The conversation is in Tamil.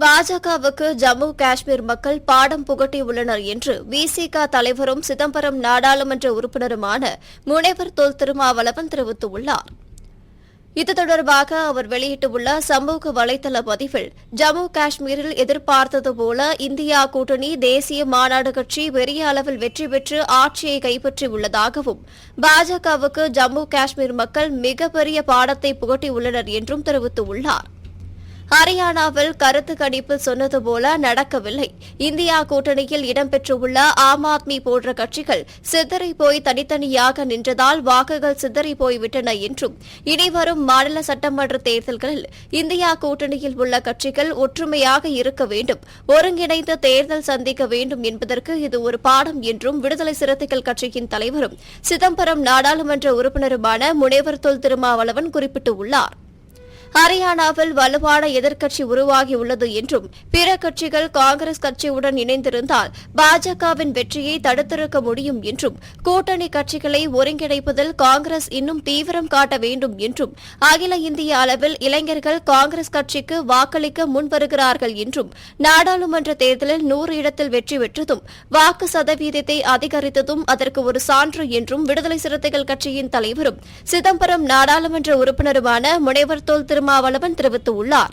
பாஜகவுக்கு ஜம்மு காஷ்மீர் மக்கள் பாடம் புகட்டியுள்ளனர் என்று விசிக தலைவரும் சிதம்பரம் நாடாளுமன்ற உறுப்பினருமான முனைவர் தொல் திருமாவளவன் தெரிவித்துள்ளார். இது தொடர்பாக அவர் வெளியிட்டுள்ள சமூக வலைதள பதிவில் ஜம்மு காஷ்மீரில் எதிர்பார்த்தது போல இந்தியா கூட்டணி தேசிய மாநாடு கட்சி பெரிய அளவில் வெற்றி பெற்று ஆட்சியை கைப்பற்றியுள்ளதாகவும் பாஜகவுக்கு ஜம்மு காஷ்மீர் மக்கள் மிகப்பெரிய பாடத்தை புகட்டியுள்ளனர் என்றும் தெரிவித்துள்ளாா் ஹரியானாவில் கருத்து கணிப்பு சொன்னது போல நடக்கவில்லை. இந்தியா கூட்டணியில் இடம்பெற்றுள்ள ஆம் ஆத்மி போன்ற கட்சிகள் சிதறி போய் தனித்தனியாக நின்றதால் வாக்குகள் சிதறி போய்விட்டன என்றும் இனிவரும் மாநில சட்டமன்ற தேர்தல்களில் இந்தியா கூட்டணியில் உள்ள கட்சிகள் ஒற்றுமையாக இருக்க வேண்டும் ஒருங்கிணைந்து தேர்தல் சந்திக்க வேண்டும் என்பதற்கு இது ஒரு பாடம் என்றும் விடுதலை சிறுத்தைகள் கட்சியின் தலைவரும் சிதம்பரம் நாடாளுமன்ற உறுப்பினருமான முனைவர் தொல் திருமாவளவன் குறிப்பிட்டுள்ளார். ஹரியானாவில் வலுவான எதிர்க்கட்சி உருவாகியுள்ளது என்றும் பிற கட்சிகள் காங்கிரஸ் கட்சியுடன் இணைந்திருந்தால் பாஜகவின் வெற்றியை தடுத்திருக்க முடியும் என்றும் கூட்டணி கட்சிகளை ஒருங்கிணைப்பதில் காங்கிரஸ் இன்னும் தீவிரம் காட்ட வேண்டும் என்றும் அகில இந்திய அளவில் இளைஞர்கள் காங்கிரஸ் கட்சிக்கு வாக்களிக்க முன்வருகிறார்கள் என்றும் நாடாளுமன்ற தேர்தலில் நூறு இடத்தில் வெற்றி பெற்றதும் வாக்கு சதவீதத்தை அதிகரித்ததும் அதற்கு ஒரு சான்று என்றும் விடுதலை சிறுத்தைகள் கட்சியின் தலைவரும் சிதம்பரம் நாடாளுமன்ற உறுப்பினருமான முனைவர் தோல் திரு திருமாவளவன் தெரிவித்துள்ளார்.